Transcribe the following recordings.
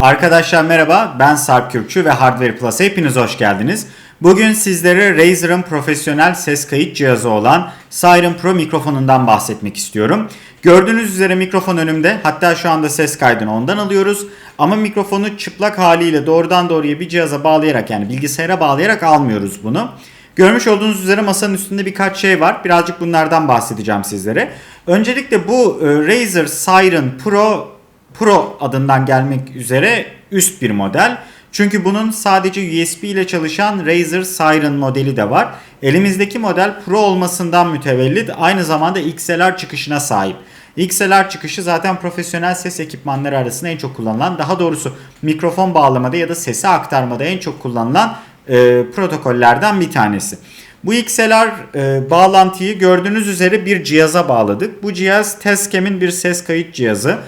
Arkadaşlar merhaba, ben Sarp Kürkçü ve Hardware Plus'a hepiniz hoş geldiniz. Bugün sizlere Razer'ın profesyonel ses kayıt cihazı olan Siren Pro mikrofonundan bahsetmek istiyorum. Gördüğünüz üzere mikrofon önümde, hatta şu anda ses kaydını ondan alıyoruz. Ama mikrofonu çıplak haliyle doğrudan doğruya bir cihaza bağlayarak yani bilgisayara bağlayarak almıyoruz bunu. Görmüş olduğunuz üzere masanın üstünde birkaç şey var. Birazcık bunlardan bahsedeceğim sizlere. Öncelikle bu e, Razer Siren Pro Pro adından gelmek üzere üst bir model. Çünkü bunun sadece USB ile çalışan Razer Siren modeli de var. Elimizdeki model Pro olmasından mütevellit aynı zamanda XLR çıkışına sahip. XLR çıkışı zaten profesyonel ses ekipmanları arasında en çok kullanılan, daha doğrusu mikrofon bağlamada ya da sesi aktarmada en çok kullanılan e, protokollerden bir tanesi. Bu XLR e, bağlantıyı gördüğünüz üzere bir cihaza bağladık. Bu cihaz Tascam'in bir ses kayıt cihazı.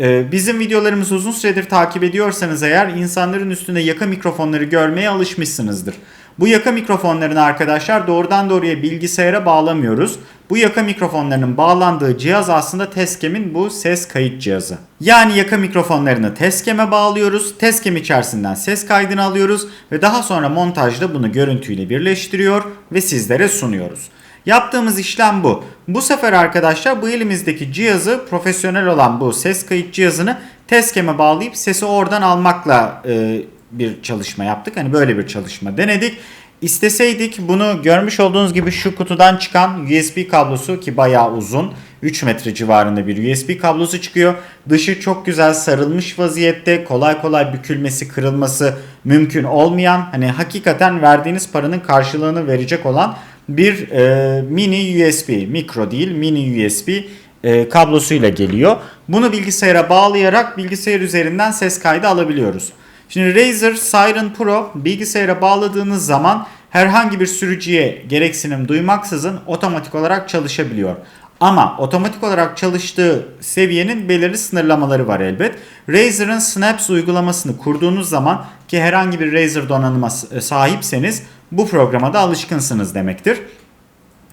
Ee, bizim videolarımızı uzun süredir takip ediyorsanız eğer insanların üstünde yaka mikrofonları görmeye alışmışsınızdır. Bu yaka mikrofonlarını arkadaşlar doğrudan doğruya bilgisayara bağlamıyoruz. Bu yaka mikrofonlarının bağlandığı cihaz aslında Tascam'in bu ses kayıt cihazı. Yani yaka mikrofonlarını Tascam'e bağlıyoruz. Tascam içerisinden ses kaydını alıyoruz ve daha sonra montajda bunu görüntüyle birleştiriyor ve sizlere sunuyoruz. Yaptığımız işlem bu. Bu sefer arkadaşlar bu elimizdeki cihazı profesyonel olan bu ses kayıt cihazını Tascam'e bağlayıp sesi oradan almakla e, bir çalışma yaptık. Hani böyle bir çalışma denedik. İsteseydik bunu görmüş olduğunuz gibi şu kutudan çıkan USB kablosu ki bayağı uzun 3 metre civarında bir USB kablosu çıkıyor. Dışı çok güzel sarılmış vaziyette kolay kolay bükülmesi kırılması mümkün olmayan hani hakikaten verdiğiniz paranın karşılığını verecek olan bir e, mini USB, mikro değil mini USB e, kablosuyla geliyor. Bunu bilgisayara bağlayarak bilgisayar üzerinden ses kaydı alabiliyoruz. Şimdi Razer Siren Pro bilgisayara bağladığınız zaman herhangi bir sürücüye gereksinim duymaksızın otomatik olarak çalışabiliyor. Ama otomatik olarak çalıştığı seviyenin belirli sınırlamaları var elbet. Razer'ın Snaps uygulamasını kurduğunuz zaman ki herhangi bir Razer donanıma sahipseniz bu programa da alışkınsınız demektir.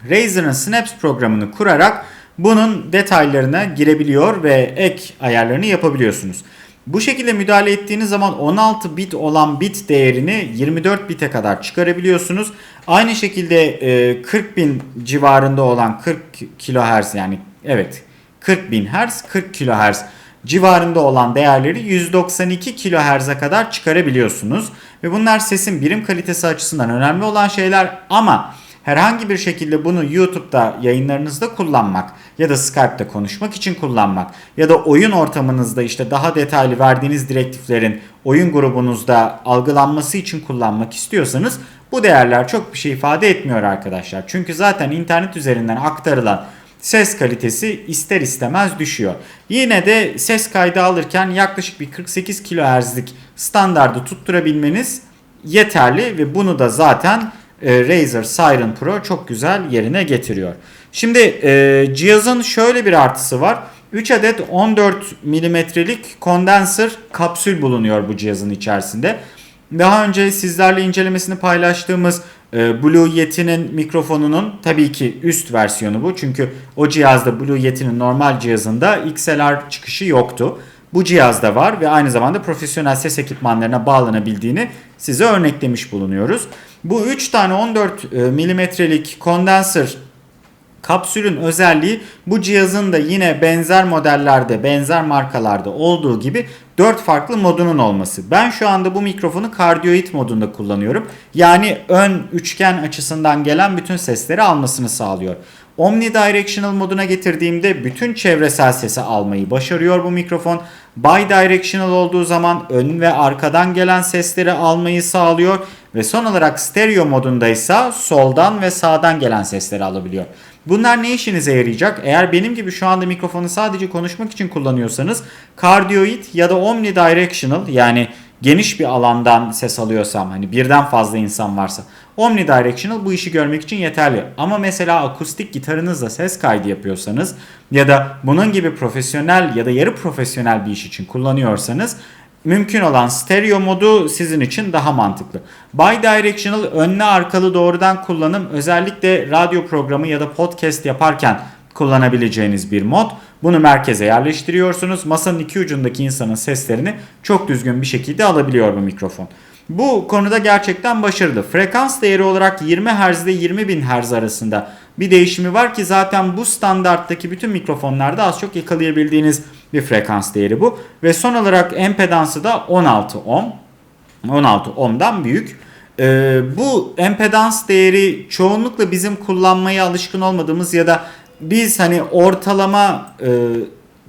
Razer'ın Snaps programını kurarak bunun detaylarına girebiliyor ve ek ayarlarını yapabiliyorsunuz. Bu şekilde müdahale ettiğiniz zaman 16 bit olan bit değerini 24 bite kadar çıkarabiliyorsunuz. Aynı şekilde 40 bin civarında olan 40 kHz yani evet 40 bin Hz 40 kHz civarında olan değerleri 192 kHz'e kadar çıkarabiliyorsunuz. Ve bunlar sesin birim kalitesi açısından önemli olan şeyler ama herhangi bir şekilde bunu YouTube'da yayınlarınızda kullanmak ya da Skype'da konuşmak için kullanmak ya da oyun ortamınızda işte daha detaylı verdiğiniz direktiflerin oyun grubunuzda algılanması için kullanmak istiyorsanız bu değerler çok bir şey ifade etmiyor arkadaşlar. Çünkü zaten internet üzerinden aktarılan ses kalitesi ister istemez düşüyor. Yine de ses kaydı alırken yaklaşık bir 48 kHz'lik standardı tutturabilmeniz yeterli ve bunu da zaten e, Razer Siren Pro çok güzel yerine getiriyor. Şimdi e, cihazın şöyle bir artısı var. 3 adet 14 milimetrelik kondenser kapsül bulunuyor bu cihazın içerisinde. Daha önce sizlerle incelemesini paylaştığımız e, Blue Yeti'nin mikrofonunun tabii ki üst versiyonu bu. Çünkü o cihazda Blue Yeti'nin normal cihazında XLR çıkışı yoktu. Bu cihazda var ve aynı zamanda profesyonel ses ekipmanlarına bağlanabildiğini size örneklemiş bulunuyoruz. Bu 3 tane 14 e, milimetrelik kondenser Kapsülün özelliği bu cihazın da yine benzer modellerde, benzer markalarda olduğu gibi 4 farklı modunun olması. Ben şu anda bu mikrofonu kardioid modunda kullanıyorum. Yani ön üçgen açısından gelen bütün sesleri almasını sağlıyor. Omnidirectional moduna getirdiğimde bütün çevresel sesi almayı başarıyor bu mikrofon. Bidirectional olduğu zaman ön ve arkadan gelen sesleri almayı sağlıyor. Ve son olarak stereo modundaysa soldan ve sağdan gelen sesleri alabiliyor. Bunlar ne işinize yarayacak? Eğer benim gibi şu anda mikrofonu sadece konuşmak için kullanıyorsanız kardioid ya da omnidirectional yani geniş bir alandan ses alıyorsam hani birden fazla insan varsa omnidirectional bu işi görmek için yeterli. Ama mesela akustik gitarınızla ses kaydı yapıyorsanız ya da bunun gibi profesyonel ya da yarı profesyonel bir iş için kullanıyorsanız mümkün olan stereo modu sizin için daha mantıklı. Bidirectional önlü arkalı doğrudan kullanım özellikle radyo programı ya da podcast yaparken kullanabileceğiniz bir mod. Bunu merkeze yerleştiriyorsunuz. Masanın iki ucundaki insanın seslerini çok düzgün bir şekilde alabiliyor bu mikrofon. Bu konuda gerçekten başarılı. Frekans değeri olarak 20 Hz ile 20.000 Hz arasında bir değişimi var ki zaten bu standarttaki bütün mikrofonlarda az çok yakalayabildiğiniz bir frekans değeri bu. Ve son olarak empedansı da 16 ohm. 16 ohm'dan büyük. Ee, bu empedans değeri çoğunlukla bizim kullanmaya alışkın olmadığımız ya da biz hani ortalama e,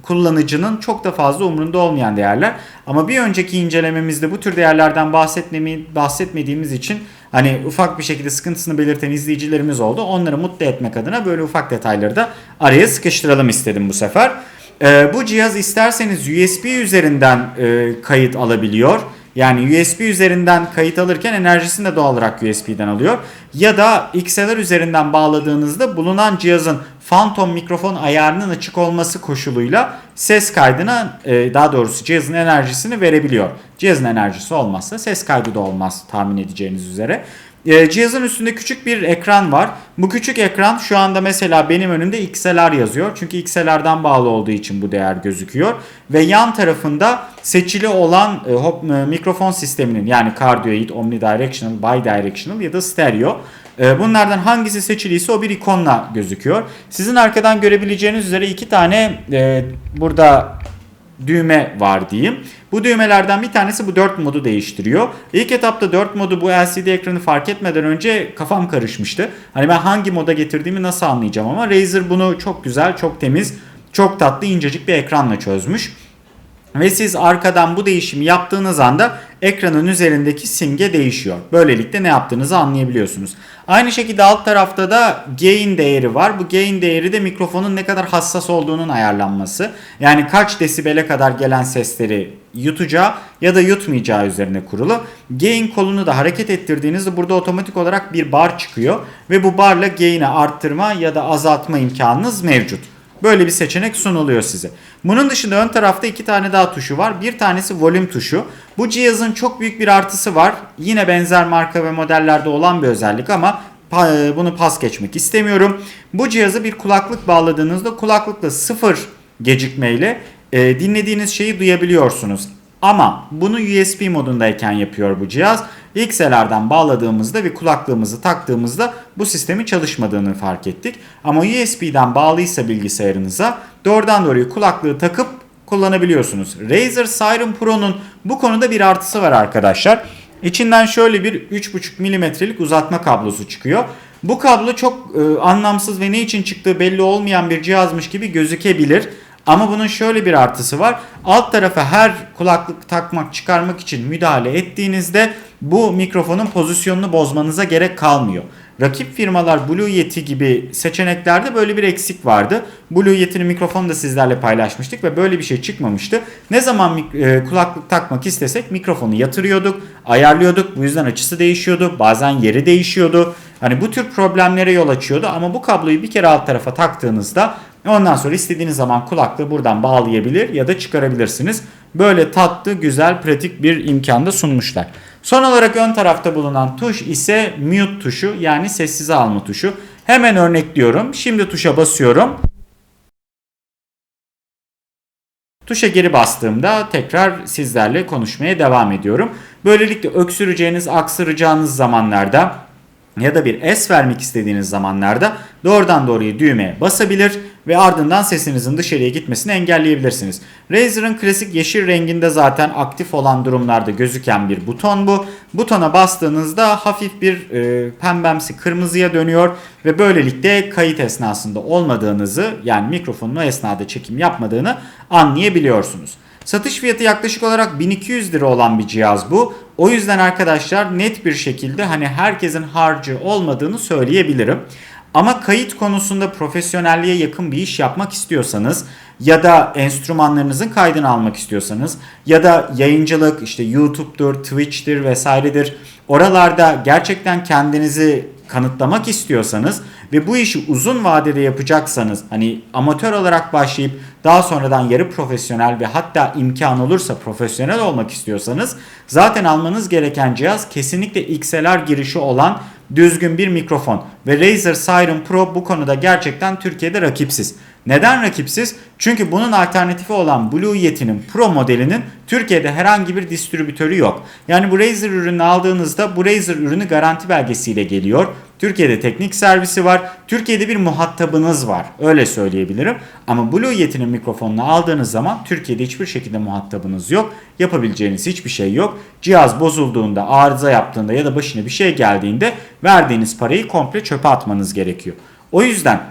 kullanıcının çok da fazla umurunda olmayan değerler. Ama bir önceki incelememizde bu tür değerlerden bahsetmemi, bahsetmediğimiz için hani ufak bir şekilde sıkıntısını belirten izleyicilerimiz oldu. Onları mutlu etmek adına böyle ufak detayları da araya sıkıştıralım istedim bu sefer. Ee, bu cihaz isterseniz USB üzerinden e, kayıt alabiliyor. Yani USB üzerinden kayıt alırken enerjisini de doğal olarak USB'den alıyor. Ya da XLR üzerinden bağladığınızda bulunan cihazın Phantom mikrofon ayarının açık olması koşuluyla ses kaydına e, daha doğrusu cihazın enerjisini verebiliyor. Cihazın enerjisi olmazsa ses kaydı da olmaz tahmin edeceğiniz üzere. E, cihazın üstünde küçük bir ekran var. Bu küçük ekran şu anda mesela benim önümde XLR yazıyor. Çünkü XLR'dan bağlı olduğu için bu değer gözüküyor. Ve yan tarafında seçili olan e, mikrofon sisteminin yani cardioid, omnidirectional, bidirectional ya da stereo. E, bunlardan hangisi seçiliyse o bir ikonla gözüküyor. Sizin arkadan görebileceğiniz üzere iki tane e, burada düğme var diyeyim. Bu düğmelerden bir tanesi bu 4 modu değiştiriyor. İlk etapta 4 modu bu LCD ekranı fark etmeden önce kafam karışmıştı. Hani ben hangi moda getirdiğimi nasıl anlayacağım ama Razer bunu çok güzel, çok temiz, çok tatlı, incecik bir ekranla çözmüş. Ve siz arkadan bu değişimi yaptığınız anda ekranın üzerindeki simge değişiyor. Böylelikle ne yaptığınızı anlayabiliyorsunuz. Aynı şekilde alt tarafta da gain değeri var. Bu gain değeri de mikrofonun ne kadar hassas olduğunun ayarlanması. Yani kaç desibele kadar gelen sesleri yutacağı ya da yutmayacağı üzerine kurulu. Gain kolunu da hareket ettirdiğinizde burada otomatik olarak bir bar çıkıyor. Ve bu barla gain'i arttırma ya da azaltma imkanınız mevcut. Böyle bir seçenek sunuluyor size. Bunun dışında ön tarafta iki tane daha tuşu var. Bir tanesi volüm tuşu. Bu cihazın çok büyük bir artısı var. Yine benzer marka ve modellerde olan bir özellik ama bunu pas geçmek istemiyorum. Bu cihazı bir kulaklık bağladığınızda kulaklıkla sıfır gecikmeyle e, dinlediğiniz şeyi duyabiliyorsunuz. Ama bunu USB modundayken yapıyor bu cihaz. XLR'dan bağladığımızda ve kulaklığımızı taktığımızda bu sistemin çalışmadığını fark ettik. Ama USB'den bağlıysa bilgisayarınıza doğrudan doğruya kulaklığı takıp kullanabiliyorsunuz. Razer Siren Pro'nun bu konuda bir artısı var arkadaşlar. İçinden şöyle bir 3.5 milimetrelik uzatma kablosu çıkıyor. Bu kablo çok e, anlamsız ve ne için çıktığı belli olmayan bir cihazmış gibi gözükebilir. Ama bunun şöyle bir artısı var. Alt tarafa her kulaklık takmak çıkarmak için müdahale ettiğinizde bu mikrofonun pozisyonunu bozmanıza gerek kalmıyor. Rakip firmalar Blue Yeti gibi seçeneklerde böyle bir eksik vardı. Blue Yeti'nin mikrofonu da sizlerle paylaşmıştık ve böyle bir şey çıkmamıştı. Ne zaman e, kulaklık takmak istesek mikrofonu yatırıyorduk, ayarlıyorduk. Bu yüzden açısı değişiyordu. Bazen yeri değişiyordu. Hani bu tür problemlere yol açıyordu ama bu kabloyu bir kere alt tarafa taktığınızda Ondan sonra istediğiniz zaman kulaklığı buradan bağlayabilir ya da çıkarabilirsiniz. Böyle tatlı, güzel, pratik bir imkan da sunmuşlar. Son olarak ön tarafta bulunan tuş ise mute tuşu yani sessize alma tuşu. Hemen örnekliyorum. Şimdi tuşa basıyorum. Tuşa geri bastığımda tekrar sizlerle konuşmaya devam ediyorum. Böylelikle öksüreceğiniz, aksıracağınız zamanlarda ya da bir es vermek istediğiniz zamanlarda doğrudan doğruya düğmeye basabilir ve ardından sesinizin dışarıya gitmesini engelleyebilirsiniz. Razer'ın klasik yeşil renginde zaten aktif olan durumlarda gözüken bir buton bu. Butona bastığınızda hafif bir e, pembemsi kırmızıya dönüyor ve böylelikle kayıt esnasında olmadığınızı yani mikrofonun o esnada çekim yapmadığını anlayabiliyorsunuz. Satış fiyatı yaklaşık olarak 1200 lira olan bir cihaz bu. O yüzden arkadaşlar net bir şekilde hani herkesin harcı olmadığını söyleyebilirim. Ama kayıt konusunda profesyonelliğe yakın bir iş yapmak istiyorsanız ya da enstrümanlarınızın kaydını almak istiyorsanız ya da yayıncılık işte YouTube'dur, Twitch'tir vesairedir. Oralarda gerçekten kendinizi kanıtlamak istiyorsanız ve bu işi uzun vadede yapacaksanız hani amatör olarak başlayıp daha sonradan yarı profesyonel ve hatta imkan olursa profesyonel olmak istiyorsanız zaten almanız gereken cihaz kesinlikle XLR girişi olan düzgün bir mikrofon ve Razer Siren Pro bu konuda gerçekten Türkiye'de rakipsiz. Neden rakipsiz? Çünkü bunun alternatifi olan Blue Yeti'nin Pro modelinin Türkiye'de herhangi bir distribütörü yok. Yani bu Razer ürünü aldığınızda bu Razer ürünü garanti belgesiyle geliyor. Türkiye'de teknik servisi var. Türkiye'de bir muhatabınız var. Öyle söyleyebilirim. Ama Blue Yeti'nin mikrofonunu aldığınız zaman Türkiye'de hiçbir şekilde muhatabınız yok. Yapabileceğiniz hiçbir şey yok. Cihaz bozulduğunda, arıza yaptığında ya da başına bir şey geldiğinde verdiğiniz parayı komple çöpe atmanız gerekiyor. O yüzden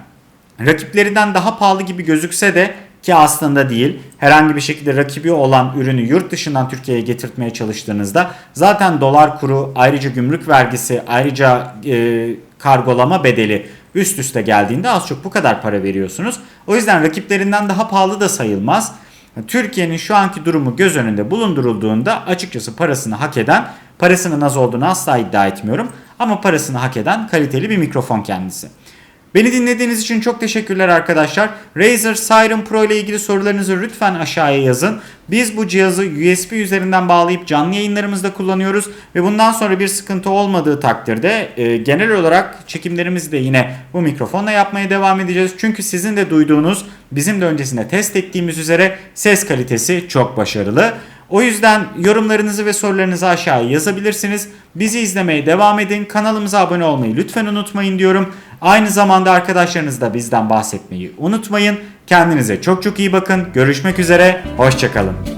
rakiplerinden daha pahalı gibi gözükse de ki aslında değil. Herhangi bir şekilde rakibi olan ürünü yurt dışından Türkiye'ye getirtmeye çalıştığınızda zaten dolar kuru, ayrıca gümrük vergisi, ayrıca e, kargolama bedeli üst üste geldiğinde az çok bu kadar para veriyorsunuz. O yüzden rakiplerinden daha pahalı da sayılmaz. Türkiye'nin şu anki durumu göz önünde bulundurulduğunda açıkçası parasını hak eden, parasının az olduğunu asla iddia etmiyorum ama parasını hak eden kaliteli bir mikrofon kendisi. Beni dinlediğiniz için çok teşekkürler arkadaşlar. Razer Siren Pro ile ilgili sorularınızı lütfen aşağıya yazın. Biz bu cihazı USB üzerinden bağlayıp canlı yayınlarımızda kullanıyoruz ve bundan sonra bir sıkıntı olmadığı takdirde e, genel olarak çekimlerimizi de yine bu mikrofonla yapmaya devam edeceğiz. Çünkü sizin de duyduğunuz, bizim de öncesinde test ettiğimiz üzere ses kalitesi çok başarılı. O yüzden yorumlarınızı ve sorularınızı aşağıya yazabilirsiniz. Bizi izlemeye devam edin. Kanalımıza abone olmayı lütfen unutmayın diyorum. Aynı zamanda arkadaşlarınız da bizden bahsetmeyi unutmayın. Kendinize çok çok iyi bakın. Görüşmek üzere. Hoşçakalın.